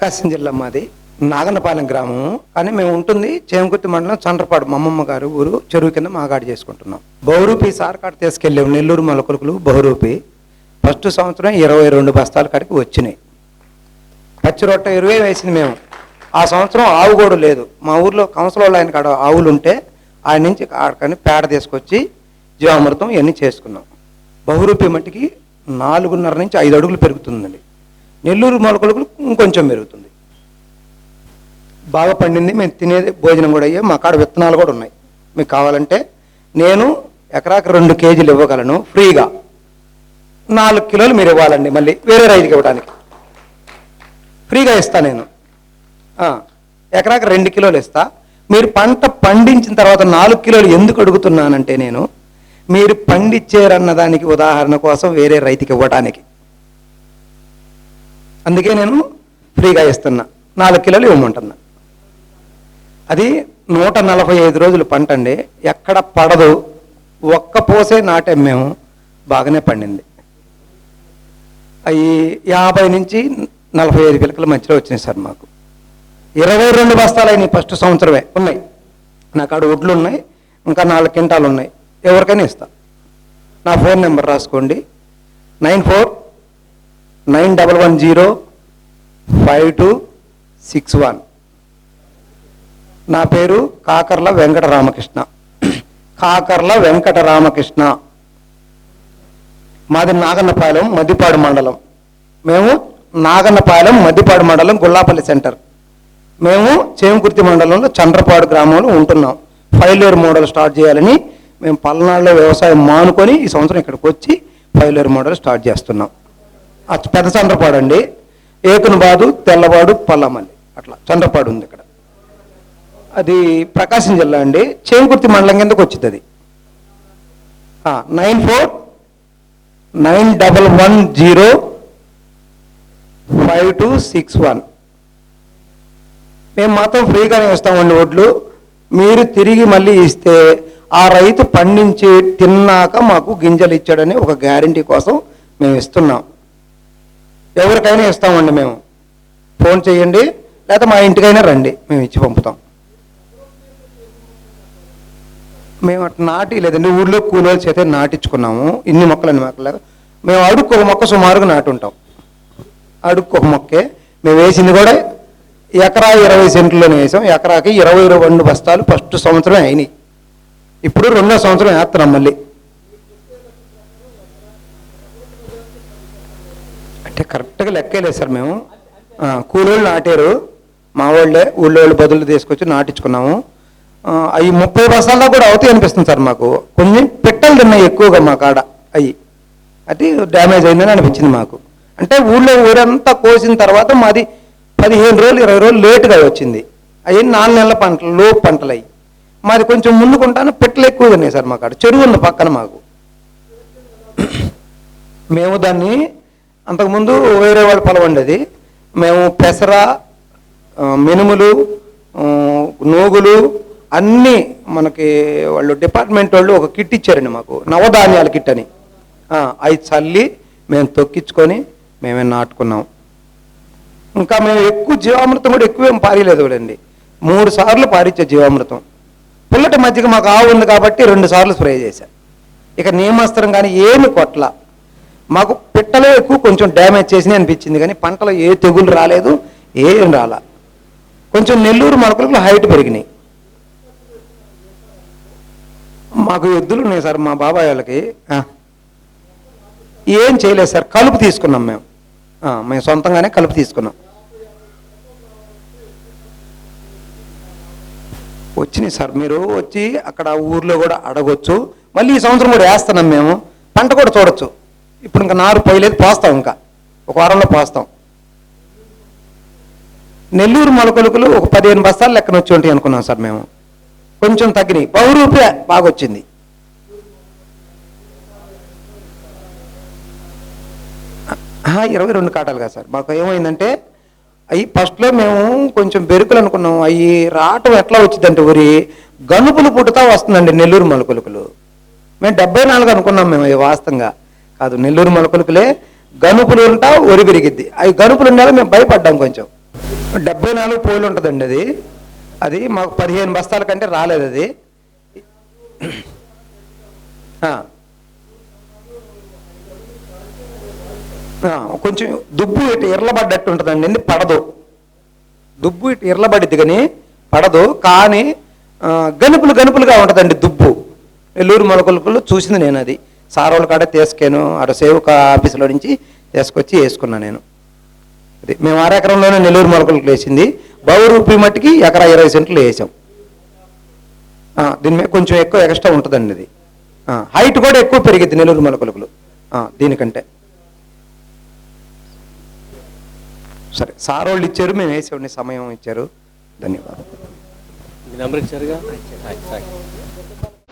ప్రకాశం జిల్లా మాది నాగన్నపాలెం గ్రామం. కానీ మేము ఉంటుంది చేమకుర్తి మండలం చండ్రపాడు మమ్మమ్మ అమ్మమ్మ గారు ఊరు చెరువు కింద మాగాడి చేసుకుంటున్నాం. బహురూపి సార్కాడ తీసుకెళ్ళాము నెల్లూరు మొలకలుకులు బహురూపి. ఫస్ట్ సంవత్సరం ఇరవై రెండు బస్తాల కాడికి వచ్చినాయి. పచ్చి రొట్ట ఇరవై వేసింది మేము. ఆ సంవత్సరం ఆవు కూడా లేదు. మా ఊర్లో కౌన్సిలర్ ఆయన కాడ ఆవులు ఉంటే ఆయన నుంచి ఆడకని పేడ తీసుకొచ్చి జీవామృతం ఇవన్నీ చేసుకున్నాం. బహురూపి మట్టికి నాలుగున్నర నుంచి ఐదు అడుగులు పెరుగుతుందండి. నెల్లూరు మొలకలకు ఇంకొంచెం పెరుగుతుంది. బాగా పండింది మేము తినేది భోజనం కూడా అయ్యే మా కాడ విత్తనాలు కూడా ఉన్నాయి. మీకు కావాలంటే నేను ఎకరాకి రెండు కేజీలు ఇవ్వగలను ఫ్రీగా. నాలుగు కిలోలు మీరు ఇవ్వాలండి మళ్ళీ వేరే రైతుకి ఇవ్వడానికి ఫ్రీగా ఇస్తా నేను. ఎకరాకి రెండు కిలోలు ఇస్తా. మీరు పంట పండించిన తర్వాత నాలుగు కిలోలు ఎందుకు అడుగుతున్నానంటే నేను మీరు పండించారన్న దానికి ఉదాహరణ కోసం వేరే రైతుకి ఇవ్వడానికి అందుకే నేను ఫ్రీగా ఇస్తున్నా. నాలుగు కిలోలు ఇవ్వమంటున్నా. అది నూట నలభై ఐదు రోజులు పంట అండి ఎక్కడ పడదు. ఒక్క పోసే నాటాం మేము బాగానే పండింది. అవి యాభై నుంచి నలభై ఐదు పిలకల మధ్యలో వచ్చినాయి సార్ మాకు. ఇరవై రెండు బస్తాలు అయినాయి ఫస్ట్ సంవత్సరమే ఉన్నాయి. నా కాడ ఒడ్లు ఉన్నాయి ఇంకా నాలుగు క్వింటాలు ఉన్నాయి. ఎవరికైనా ఇస్తా. నా ఫోన్ నెంబర్ రాసుకోండి. Nine four nine double one zero five two six one. నా పేరు కాకర్ల వెంకట రామకృష్ణ కాకర్ల వెంకట రామకృష్ణ మాది నాగన్నపాలెం మద్దిపాడు మండలం. మేము నాగన్నపాలెం మద్దిపాడు మండలం గుల్లాపల్లి సెంటర్. మేము చేమకుర్తి మండలంలో చంద్రపాడు గ్రామంలో ఉంటున్నాం. ఫైలేర్ మోడల్ స్టార్ట్ చేయాలని మేము పల్నాడులో వ్యవసాయం మానుకొని ఈ సంవత్సరం ఇక్కడికి వచ్చి ఫైలేర్ మోడల్ స్టార్ట్ చేస్తున్నాం. పెద్ద చంద్రపాడు అండి. ఏకనుబాదు తెల్లవాడు పల్లమల్లి. అట్లా చంద్రపాడు ఉంది ఇక్కడ. అది ప్రకాశం జిల్లా అండి. చేంకుర్తి మండలం కిందకు వచ్చింది అది nine four nine double one zero five two six one. మేము మాత్రం ఫ్రీగానే ఇస్తామండి ఒడ్లు. మీరు తిరిగి మళ్ళీ ఇస్తే ఆ రైతు పండించి తిన్నాక మాకు గింజలు ఇచ్చాడని ఒక గ్యారంటీ కోసం మేము ఇస్తున్నాం. ఎవరికైనా ఇస్తామండి మేము. ఫోన్ చేయండి లేదా మా ఇంటికైనా రండి మేము ఇచ్చి పంపుతాం. మేము అట్లా నాటి లేదండి ఊళ్ళో కూలీలు చేతే నాటించుకున్నాము ఇన్ని మొక్కలని మొక్కలు మేము అడుక్కు ఒక మొక్క సుమారుగా నాటుంటాం. అడుక్కు ఒక మొక్కే మేము వేసింది కూడా ఎకరా ఇరవై సెంట్లోనే వేసాం ఎకరాకి ఇరవై రెండు బస్తాలు ఫస్ట్ సంవత్సరం అయినాయి. ఇప్పుడు రెండో సంవత్సరం వేస్తున్నాం మళ్ళీ. అంటే కరెక్ట్గా లెక్కలేదు సార్ మేము. కూలోళ్ళు నాటారు. మా వాళ్ళే ఊళ్ళో వాళ్ళు బదులు తీసుకొచ్చి నాటించుకున్నాము. అవి ముప్పై బస్తాల్లో కూడా అవుతాయి అనిపిస్తుంది సార్ మాకు. కొన్ని పెట్టలు తిన్నాయి ఎక్కువగా మా కాడ అవి అది డ్యామేజ్ అయిందని అనిపించింది మాకు. అంటే ఊళ్ళో ఊరంతా కోసిన తర్వాత మాది పదిహేను రోజులు ఇరవై రోజులు లేటుగా వచ్చింది. అవి నాలుగు నెలల పంటలు లోపు పంటలు అవి మాది కొంచెం ముందుకుంటాను పెట్టలు ఎక్కువగా ఉన్నాయి సార్ మా కాడ. చెరువు ఉంది పక్కన మాకు. మేము దాన్ని అంతకుముందు వేరే వాళ్ళ పొలం ఉండేది మేము పెసర మినుములు నూగులు అన్నీ మనకి వాళ్ళు డిపార్ట్మెంట్ వాళ్ళు ఒక కిట్ ఇచ్చారండి మాకు. నవధాన్యాల కిట్ అని. అవి చల్లి మేము తొక్కించుకొని మేమే నాటుకున్నాం. ఇంకా మేము ఎక్కువ జీవామృతం కూడా ఎక్కువ ఏం పారియలేదు అండి మూడు సార్లు పారిచ్చే జీవామృతం. పుల్లటి మధ్యకి మాకు ఆవు ఉంది కాబట్టి రెండు సార్లు స్ప్రే చేశాను ఇక నియమాస్త్రం కానీ ఏమి కొట్ల మాకు పిట్టలే ఎక్కువ కొంచెం డ్యామేజ్ చేసినాయి అనిపించింది కానీ పంటలో ఏ తెగులు రాలేదు ఏం రాలా. కొంచెం నెల్లూరు మొలకలకు హైట్ పెరిగినాయి. మాకు ఎద్దులు ఉన్నాయి సార్ మా బాబాయ్ వాళ్ళకి. ఏం చేయలేదు సార్ కలుపు తీసుకున్నాం మేము. మేము సొంతంగానే కలుపు తీసుకున్నాం. వచ్చినాయి సార్ మీరు వచ్చి అక్కడ ఊర్లో కూడా అడగొచ్చు. మళ్ళీ ఈ సంవత్సరం కూడా వేస్తున్నాం మేము. పంట కూడా చూడొచ్చు. ఇప్పుడు ఇంకా నారు పోయలేదు పోస్తాం ఇంకా. ఒక వారంలో పోస్తాం. నెల్లూరు మొలకొలుకలు ఒక పదిహేను బస్తాలు లెక్కన వచ్చి ఉంటాయి అనుకున్నాం సార్ మేము. కొంచెం తగ్గినాయి. బహురూపే బాగా వచ్చింది ఇరవై రెండు కాటాలు కదా సార్. మాకు ఏమైందంటే అవి ఫస్ట్లో మేము కొంచెం బెరుకులు అనుకున్నాం. అవి రావటం ఎట్లా వచ్చిందంటే ఊరి గనుపులు పుట్టుతా వస్తుందండి నెల్లూరు మొలకలుకులు మేము డెబ్బై నాలుగు అనుకున్నాం మేము అవి వాస్తవంగా కాదు నెల్లూరు మొలకలుకులే గనుపులు ఉంటా ఒరి పెరిగిద్ది అవి గనుపులు ఉండాలి మేము భయపడ్డాం కొంచెం. డెబ్బై నాలుగు పోయిలు ఉంటుందండి అది. అది మాకు పదిహేను బస్తాల కంటే రాలేదు అది. కొంచెం దుబ్బు ఇటు ఇర్లబడ్డట్టు ఉంటుందండి అండి పడదు. దుబ్బు ఇటు ఇర్లబడిద్ది కానీ పడదు కానీ గనుపులు గనుపులుగా ఉంటుందండి దుబ్బు. నెల్లూరు మొలకలు చూసింది నేను అది. సారోళ్ళ కాడ తీసుకాను అటు సేవక ఆఫీసులో నుంచి తీసుకొచ్చి వేసుకున్నాను నేను. అది మేము ఆరు ఎకరంలోనే నెల్లూరు మొలకలకు వేసింది బౌరూపి మట్టికి ఎకరా ఇరవై సెంట్లు వేసాం. ఆ, దీని మీద కొంచెం ఎక్కువ ఎక్స్ట్రా ఉంటుందండి ఇది ఆ, హైట్ కూడా ఎక్కువ పెరిగిద్ది నెల్లూరు మొలకలు దీనికంటే. సరే సార్ వాళ్ళు ఇచ్చారు మేము వేసేవాడిని సమయం ఇచ్చారు. ధన్యవాదాలు. మీ నెంబర్ ఇచ్చారుగా.